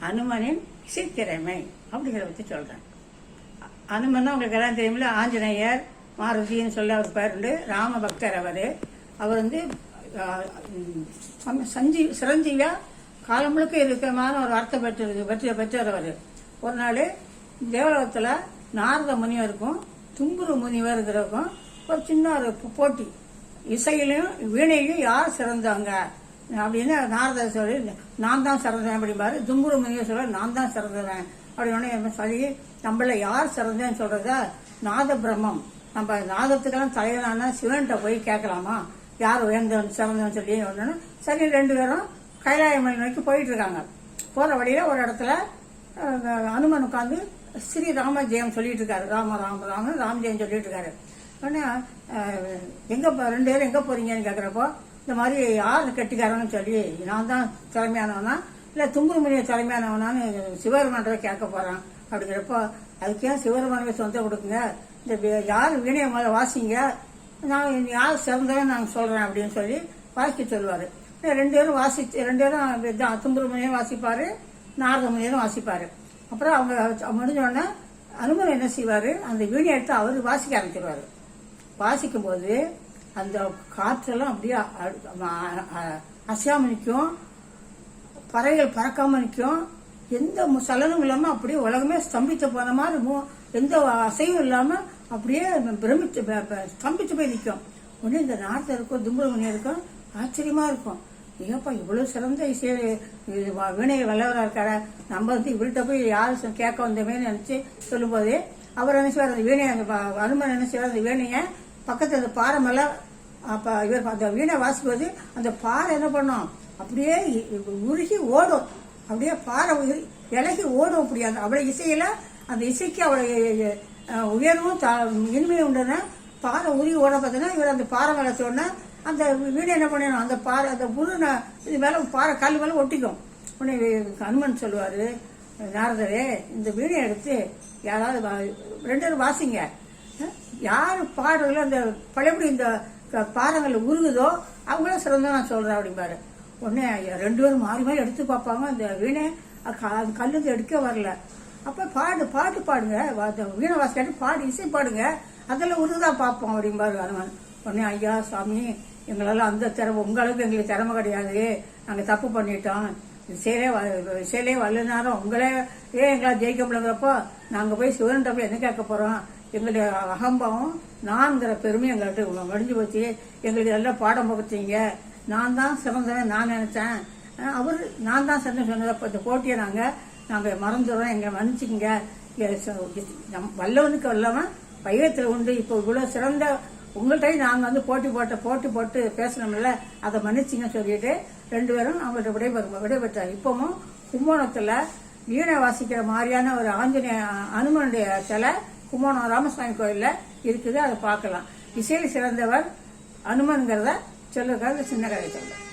அனுமனின் இசைத்திறமை அப்படிங்கிறத பற்றி சொல்கிறேன் அனுமன் தான் உங்களுக்கு எல்லாம் தெரியுமில்ல ஆஞ்சநேயர் மாருதின்னு சொல்லி அவர் பேர் உண்டு. ராம பக்தர் அவர். அவர் வந்து ஆஹ், சஞ்சீ சிரஞ்சீவியா காலம் முழுக்க இருக்கமான ஒரு அர்த்தம் பெற்று பெற்ற பெற்றவர் அவர். ஒரு நாள் தேவலோகத்தில் நாரத முனிவருக்கும் தும்புரு முனிவருங்கிறவருக்கும் ஒரு சின்ன ஒரு போட்டி. இசையிலையும் வீணையிலையும் யார் சிறந்தாங்க? அப்படின்னு நாரதர் சொல்லி நான் தான் சிறந்தேன் அப்படிம்பாரு. தும்புரு முனிவர் சொல்ல நான் தான் சிறந்தவன். அப்படின்னு சொல்லி நம்மள யார் சிறந்தேன்னு சொல்றத? நாத பிரம்மம். நம்ம நாதத்துக்கெல்லாம் தலைவனான சிவன்கிட்ட போய் கேட்கலாமா? யார் உயர்ந்தவன் சிறந்தவன் சொல்லி ஒன்று சரி ரெண்டு பேரும் கைலாயமலை நோக்கி போயிட்டு இருக்காங்க. போற வழியில ஒரு இடத்துல அனுமன் உட்காந்து ஸ்ரீ ராம ஜெயம் சொல்லிட்டு இருக்காரு. ராம ராம ராம ராம ஜெயம் சொல்லிட்டு இருக்காரு. உடனே எங்க ரெண்டு பேரும் எங்க போறீங்கன்னு கேக்குறப்போ இந்த மாதிரி யார் கட்டிக்காரன்னு சொல்லி நான் தான் திறமையானவனா? இல்ல தும்புருமணிய திறமையானவனான்னு சிவருமானவை கேட்க போறான் அப்படிங்கிறப்போ அதுக்கு ஏன் சிவருமானவை சொந்தம் கொடுக்குங்க? இந்த யார் வீணைய முதல்ல வாசிங்க? நான் யார் சிறந்தவன் நான் சொல்றேன் அப்படின்னு சொல்லி வாசிக்க சொல்லுவாரு. ரெண்டு பேரும் வாசிச்சு ரெண்டு பேரும் இதுதான் தும்புருமணியும் வாசிப்பாரு நாரதமுனியரும் வாசிப்பாரு. அப்புறம் அவங்க முடிஞ்ச உடனே அனுமன் என்ன செய்வாரு? அந்த வீணை எடுத்து அவர் வாசிக்க ஆரம்பிச்சிருவாரு. வாசிக்கும் போது அந்த காற்றெல்லாம் அப்படியே அசையாமல் அசையாம நிற்கும் பறவைகள் பறக்காம நிற்கும் எந்த மு- இல்லாமல் இல்லாம அப்படியே உலகமே ஸ்தம்பித்து போன மாதிரி இருக்கும் எந்த அசையும் இல்லாம அப்படியே பிரமிச்சு ஸ்தம்பித்து ஸ்தம்பிச்சு போய் நிற்கும் உடனே இந்த நாட்டில் இருக்கும் தும்புரமணி இருக்கும் ஆச்சரியமா இருக்கும். ஏப்பா இவ்வளவு சிறந்த இசை இது வல்லவராக இருக்கார. நம்ம வந்து இவர்கிட்ட போய் யார் கேட்க வந்தோமே நினைச்சு சொல்லும்போது அவர் என்ன செய்வார் அந்த வீணையை அந்த ப- அனுமன் என்ன செய்வார் அந்த வீணையை பக்கத்தில் அந்த பாறை மேலே அப்போ இவர் அந்த வீணை வாசிப்பது அந்த பாறை என்ன பண்ணும்? அப்படியே உருகி ஓடும். அப்படியே பாறை இலகி ஓடும் அப்படி. அந்த அவ்வளோ இசையில் அந்த இசைக்கு அவ்வளோ உயர்வும் தா- இனிமையும் உண்டுன்னா பாறை உருகி ஓட பார்த்தீங்கன்னா இவர் அந்த பாறை மேலே சொன்னா அந்த வீணை என்ன பண்ணணும்? அந்த பாறை அந்த உருன இது மேலே பாறை கல் மேலே ஒட்டிக்கும். உடனே ஹனுமன் சொல்லுவார் நாரதரே இந்த வீணை எடுத்து யாராவது வா- ரெண்டு பேரும் வாசிங்க. யார் பாடுறதுல அந்த பழையபடி இந்த பாதங்களில் உருகுதோ அவங்களும் சிறந்த நான் சொல்கிறேன் அப்படிம்பாரு. உடனே ரெண்டு பேரும் மாறி மாறி எடுத்து பார்ப்பாங்க. அந்த வீணை கல்லுந்து எடுக்க வரல. அப்போ பாடு பாட்டு பாடுங்க. அந்த வீணை வாசிக்காட்டி பாடு இசை பாடுங்க. அதில் உருகுதான் பார்ப்போம் அப்படிம்பாரு அனுமன் உடனே ஐயா சாமி எங்களால் அந்த திறமை உங்களுக்கு எங்களுக்கு திறமை கிடையாது. நாங்கள் தப்பு பண்ணிட்டோம். சேலே வ- இசையிலே உங்களே ஏன் எங்களால் ஜெயிக்க முடியாதப்போ நாங்கள் போய் சிவன் போய் என்ன கேட்க போகிறோம் எங்களுடைய அகம்பாவம் நான்கிற பெருமை எங்கள்கிட்ட மடிஞ்சு போச்சு. எங்களுக்கு எல்லாம் பாடம் புகத்தீங்க. நான் தான் சிறந்தேன் நான் நினைச்சேன். அவர் நான் தான் சிறந்த சொன்னதை இந்த போட்டியை நாங்கள் நாங்கள் மறந்துடுறோம். எங்களை மன்னிச்சுக்கங்க. ச- நம் வல்லவனுக்கு வல்லவன் பையத்தில் உண்டு. இப்போ இவ்வளோ சிறந்த உங்கள்கிட்ட நாங்கள் வந்து போட்டி போட்ட போட்டி போட்டு பேசணும்ல அதை மன்னிச்சிங்க சொல்லிட்டு ரெண்டு பேரும் அவங்கள்ட்ட விடைபெறு விடைபெற்றார் இப்பவும் கும்போணத்தில் வீணை வாசிக்கிற மாதிரியான ஒரு ஆஞ்சநேய அனுமனுடைய சிலை கும்போணம் ராமசாமி கோயிலில் இருக்குது அதை பார்க்கலாம். இசையில் சிறந்தவர் அனுமன்கிறத சொல்லுறதுக்காக சின்ன கதை சொல்றேன்